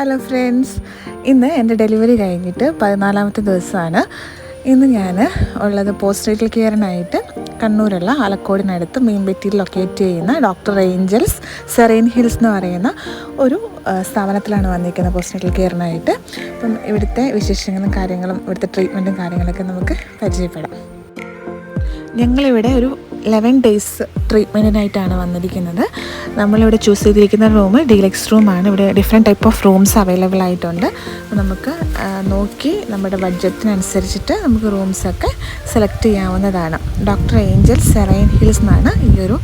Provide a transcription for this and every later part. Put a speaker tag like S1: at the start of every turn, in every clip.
S1: Hello friends ഇന്ന് എന്റെ delivery കഴിഞ്ഞിട്ട് പതിനാലാമത്തെ ദിവസമാണ്. ഇന്ന് ഞാൻ ഉള്ളത് പോസ്റ്റ് റേറ്റൽ കെയറിനായിട്ട് കണ്ണൂരുള്ള ആലക്കോടിനടുത്ത് മീൻപെറ്റിയിൽ ലൊക്കേറ്റ് ചെയ്യുന്ന ഡോക്ടർ ഏഞ്ചൽസ് സെറൈൻ ഹിൽസ് എന്ന് പറയുന്ന ഒരു സ്ഥാപനത്തിലാണ് വന്നിരിക്കുന്നത് പോസ്റ്റ് റേറ്റൽ കെയറിനായിട്ട്. അപ്പം ഇവിടുത്തെ വിശേഷങ്ങളും കാര്യങ്ങളും ഇവിടുത്തെ ട്രീറ്റ്മെന്റും കാര്യങ്ങളൊക്കെ നമുക്ക് പരിചയപ്പെടാം. ഞങ്ങളിവിടെ ഒരു ലെവൻ ഡേയ്സ് ട്രീറ്റ്മെന്റിനായിട്ടാണ് വന്നിരിക്കുന്നത്. നമ്മളിവിടെ ചൂസ് ചെയ്തിരിക്കുന്ന റൂം ഡീലക്സ് റൂമാണ് ഇവിടെ different type of rooms available ആയിട്ടുണ്ട്. നമുക്ക് നോക്കി നമ്മുടെ ബഡ്ജറ്റിനനുസരിച്ചിട്ട് നമുക്ക് റൂംസൊക്കെ സെലക്ട് ചെയ്യാവുന്നതാണ്. ഡോക്ടർ ഏഞ്ചൽ സെറൈൻ ഹിൽസ് എന്നാണ് ഈ ഒരു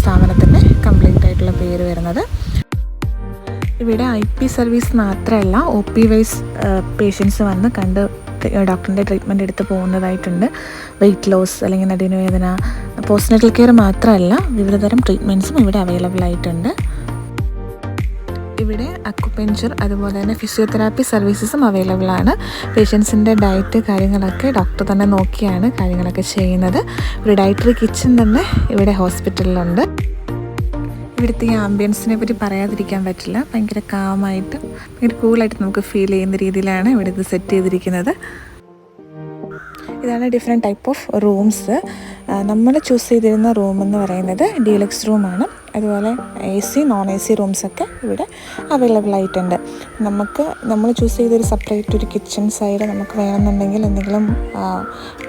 S1: സ്ഥാപനത്തിന്റെ കംപ്ലീറ്റ് ആയിട്ടുള്ള പേര് വരുന്നത്. ഇവിടെ ഐ പി സർവീസ് മാത്രമല്ല ഒ പി വൈസ് പേഷ്യൻസ് വന്ന് കണ്ട് ഡോക്ടറിന്റെ ട്രീറ്റ്മെന്റ് എടുത്ത് പോകുന്നതായിട്ടുണ്ട്. വെയിറ്റ് ലോസ് അല്ലെങ്കിൽ നടുവേദന പോസ്റ്റ്നറ്റൽ കെയർ മാത്രമല്ല വിവിധതരം ട്രീറ്റ്മെന്റ്സും ഇവിടെ അവൈലബിൾ ആയിട്ടുണ്ട്. ഇവിടെ അക്കുപെഞ്ചർ അതുപോലെ തന്നെ ഫിസിയോതെറാപ്പി സർവീസസും അവൈലബിൾ ആണ്. പേഷ്യൻസിന്റെ ഡയറ്റ് കാര്യങ്ങളൊക്കെ ഡോക്ടർ തന്നെ നോക്കിയാണ് കാര്യങ്ങളൊക്കെ ചെയ്യുന്നത്. ഒരു ഡയറ്ററി കിച്ചൺ തന്നെ ഇവിടെ ഹോസ്പിറ്റലിലുണ്ട് ഇവിടുത്തെ ഈ ആംബിയൻസിനെ പറ്റി പറയാതിരിക്കാൻ പറ്റില്ല. ഭയങ്കര കാമായിട്ട് ഭയങ്കര കൂളായിട്ട് നമുക്ക് ഫീൽ ചെയ്യുന്ന രീതിയിലാണ് ഇവിടെ ഇത് സെറ്റ് ചെയ്തിരിക്കുന്നത്. ഇതാണ് ഡിഫറെന്റ് ടൈപ്പ് ഓഫ് റൂംസ് നമ്മൾ ചൂസ് ചെയ്തിരുന്ന റൂം എന്ന് പറയുന്നത് ഡീലക്സ് റൂമാണ് അതുപോലെ A C non A C റൂംസൊക്കെ ഇവിടെ അവൈലബിൾ ആയിട്ടുണ്ട്. നമുക്ക് നമ്മൾ ചൂസ് ചെയ്തൊരു സെപ്പറേറ്റ് ഒരു കിച്ചൺ സൈഡ് നമുക്ക് വേണമെന്നുണ്ടെങ്കിൽ എന്തെങ്കിലും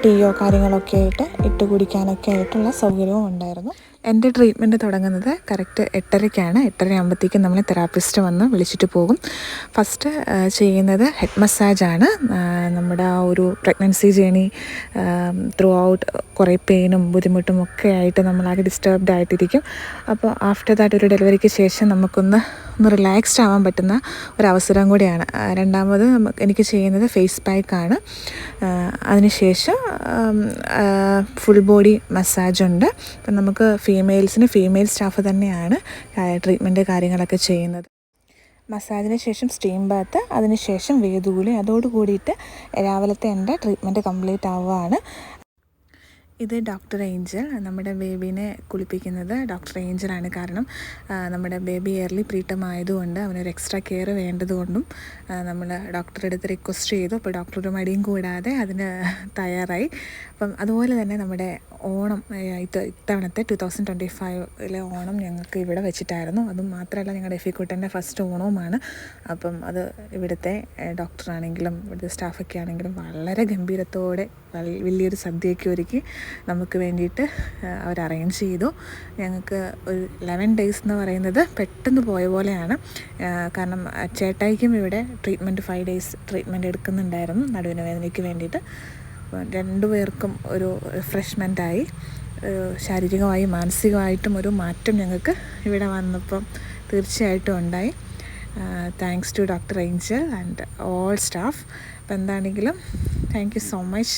S1: ടീയോ കാര്യങ്ങളൊക്കെ ആയിട്ട് ഇട്ട് കുടിക്കാനൊക്കെ ആയിട്ടുള്ള സൗകര്യവും ഉണ്ടായിരുന്നു. എന്റെ ട്രീറ്റ്മെന്റ് തുടങ്ങുന്നത് കറക്റ്റ് എട്ടരയ്ക്കാണ്. എട്ടര ആകുമ്പോഴത്തേക്കും നമ്മൾ തെറാപ്പിസ്റ്റ് വന്ന് വിളിച്ചിട്ട് പോകും. ഫസ്റ്റ് ചെയ്യുന്നത് ഹെഡ് മസാജാണ്. നമ്മുടെ ആ ഒരു പ്രഗ്നൻസി ജേണി ത്രൂ ഔട്ട് കുറേ പെയിനും ബുദ്ധിമുട്ടും ഒക്കെ ആയിട്ട് നമ്മളാകെ ഡിസ്റ്റർബ്ഡ് ആയിട്ടിരിക്കും. അപ്പോൾ ആഫ്റ്റർ ദാറ്റ് ഒരു ഡെലിവറിക്ക് ശേഷം നമുക്കൊന്ന് ഒന്ന് റിലാക്സ്ഡ് ആവാൻ പറ്റുന്ന ഒരവസരം കൂടിയാണ്. രണ്ടാമത് എനിക്ക് ചെയ്യുന്നത് ഫേസ് പാക്കാണ് അതിനുശേഷം ഫുൾ ബോഡി മസാജുണ്ട് അപ്പം നമുക്ക് ഫീമെയിൽസിന് ഫീമെയിൽ സ്റ്റാഫ് തന്നെയാണ് ട്രീറ്റ്മെന്റ് കാര്യങ്ങളൊക്കെ ചെയ്യുന്നത്. മസാജിന് ശേഷം സ്റ്റീം ബാത്ത് അതിനുശേഷം വേദൂലി. അതോട് കൂടിയിട്ട് രാവിലത്തെ എന്റെ ട്രീറ്റ്മെന്റ് കംപ്ലീറ്റ് ആവുകയാണ്. ഇത് ഡോക്ടർ ഏഞ്ചൽ നമ്മുടെ ബേബീനെ കുളിപ്പിക്കുന്നത് ഡോക്ടർ ഏഞ്ചലാണ് കാരണം നമ്മുടെ ബേബി ഇയർലി പ്രീട്ടം ആയതുകൊണ്ട് അവനൊരു എക്സ്ട്രാ കെയർ വേണ്ടതുകൊണ്ടും നമ്മൾ ഡോക്ടറെ അടുത്ത് റിക്വസ്റ്റ് ചെയ്തു. അപ്പോൾ ഡോക്ടർ ഒരു മടിയും കൂടാതെ അതിന് തയ്യാറായി. അപ്പം അതുപോലെ തന്നെ നമ്മുടെ ഓണം ഇത്ത ഇത് ഇത്തവണത്തെ ടു തൗസൻഡ് ട്വന്റി ഫൈവിലെ ഓണം ഞങ്ങൾക്ക് ഇവിടെ വെച്ചിട്ടായിരുന്നു. അതും മാത്രമല്ല ഞങ്ങളുടെ എഫിക്കുട്ടന്റെ ഫസ്റ്റ് ഓണവുമാണ്. അപ്പം അത് ഇവിടുത്തെ ഡോക്ടറാണെങ്കിലും ഇവിടുത്തെ സ്റ്റാഫൊക്കെ ആണെങ്കിലും വളരെ ഗംഭീരത്തോടെ വലിയൊരു സദ്യയൊക്കെ ഒരുക്കി നമുക്ക് വേണ്ടിയിട്ട് അവർ അറേഞ്ച് ചെയ്തു. ഞങ്ങൾക്ക് ഒരു ലെവൻ ഡേയ്സ് എന്ന് പറയുന്നത് പെട്ടെന്ന് പോയ പോലെയാണ്. കാരണം ചേട്ടായിക്കും ഇവിടെ ട്രീറ്റ്മെന്റ് ഫൈവ് ഡേയ്സ് ട്രീറ്റ്മെന്റ് എടുക്കുന്നുണ്ടായിരുന്നു നടുവിന് വേദനയ്ക്ക് വേണ്ടിയിട്ട്. രണ്ടു പേർക്കും ഒരു റിഫ്രഷ്മെന്റായി ശാരീരികമായും മാനസികമായിട്ടും ഒരു മാറ്റം ഞങ്ങൾക്ക് ഇവിടെ വന്നപ്പം തീർച്ചയായിട്ടും ഉണ്ടായി. Thanks to Doctor Angel and all staff അപ്പോൾ എന്താണെങ്കിലും താങ്ക് യു സോ മച്ച്